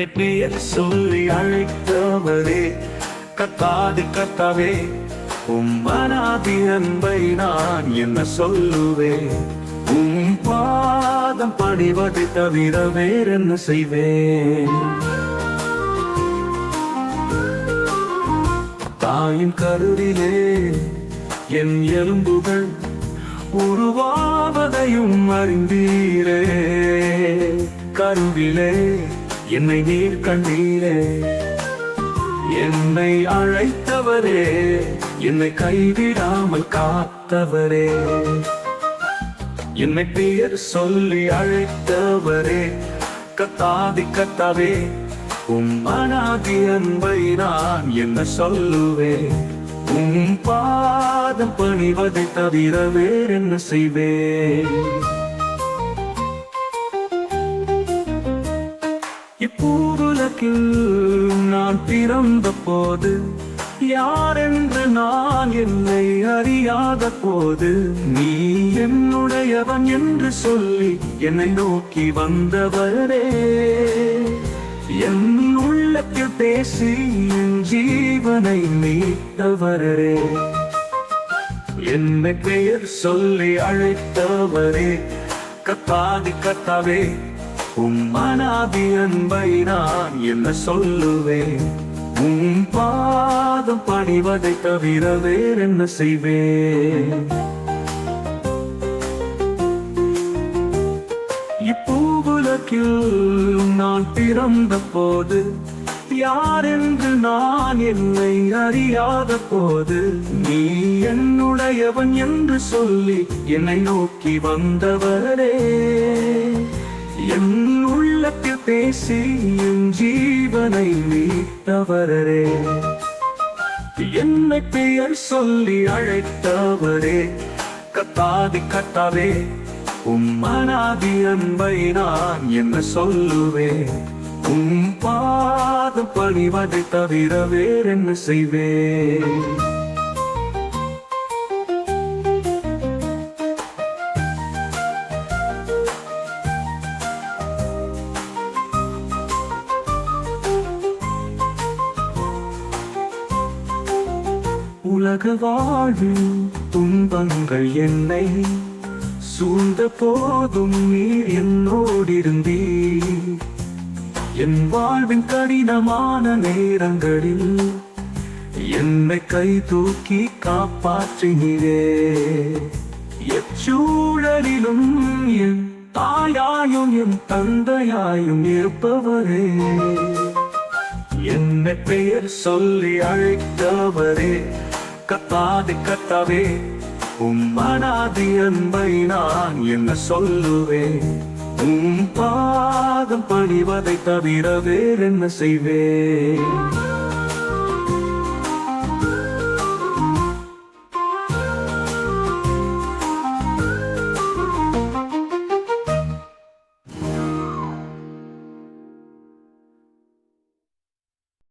என்னை பெயர் சொல்லி அழைத்தவரே. கத்தாது கத்தாவே உம்மனாதி அன்பை நான் என்ன சொல்லுவேன்? உம் பாதம் பணிவதை தவிர வேறென்ன செய்வேன்? தாயின் கருவிலே என் எலும்புகள் உருவாவதையும் அறிந்தீரே. கருவிலே என்னை நீர் கண்ணீரே. என்னை அழைத்தவரே. என்னை கைவிடாமல் காத்தவரே. என்னை பெயர் சொல்லி அழைத்தவரே. கத்தாதி கத்தாவே உம் அனாதி அன்பை நான் என்ன சொல்லுவேன்? உம் பாதம் பணிவதை தவிர வேறென்ன செய்வேன்? இப்பூவுலகில் நான் பிறந்த போது யார் என்று நான் என்னை அறியாத போது நீ என்னுடையவன் என்று சொல்லி என்னை நோக்கி வந்தவரே. என் உள்ளத்தில் பேசி என் ஜீவனை மீட்டவரே. என்னை பெயர் சொல்லி அழைத்தவரே. கத்தாதி கத்தாவே உம்மனாதி அன்பை நான் என்ன சொல்லுவேன்? உன் பாதம் பணிவதை தவிர வேறென்ன செய்வேன்? இப்பூவுலகில் நான் பிறந்த போது யாரென்று நான் என்னை அறியாத போது நீ என்னுடையவன் என்று சொல்லி என்னை நோக்கி வந்தவரே. என் உள்ளத்தில் பேசி என் ஜீவனை மீட்டவரே. என்னை பெயர் சொல்லி அழைத்தவரே. கத்தாதி கத்தாவே உம் அனாதி அன்பை நான் என்ன சொல்லுவேன்? உம் பாதம் பணிவதை தவிர வேறென்ன செய்வேன்? உலக வாழ்வில் துன்பங்கள் என்னை சூழ்ந்த போதும் நீர் என்னோடிருந்தீர். என் வாழ்வின் கடினமான நேரங்களில் என்னை கை தூக்கி காப்பாற்றினீரே. எச்சூழலிலும் என் தாயாயும் என் தந்தையாயும் இருப்பவரே. என்னை பெயர் சொல்லி அழைத்தவரே. கத்தாதி கத்தாவே உம் அனாதி அன்பை நான் என்ன சொல்லுவேன்? உம் பாதம் பணிவதை தவிர வேறென்ன செய்வேன்?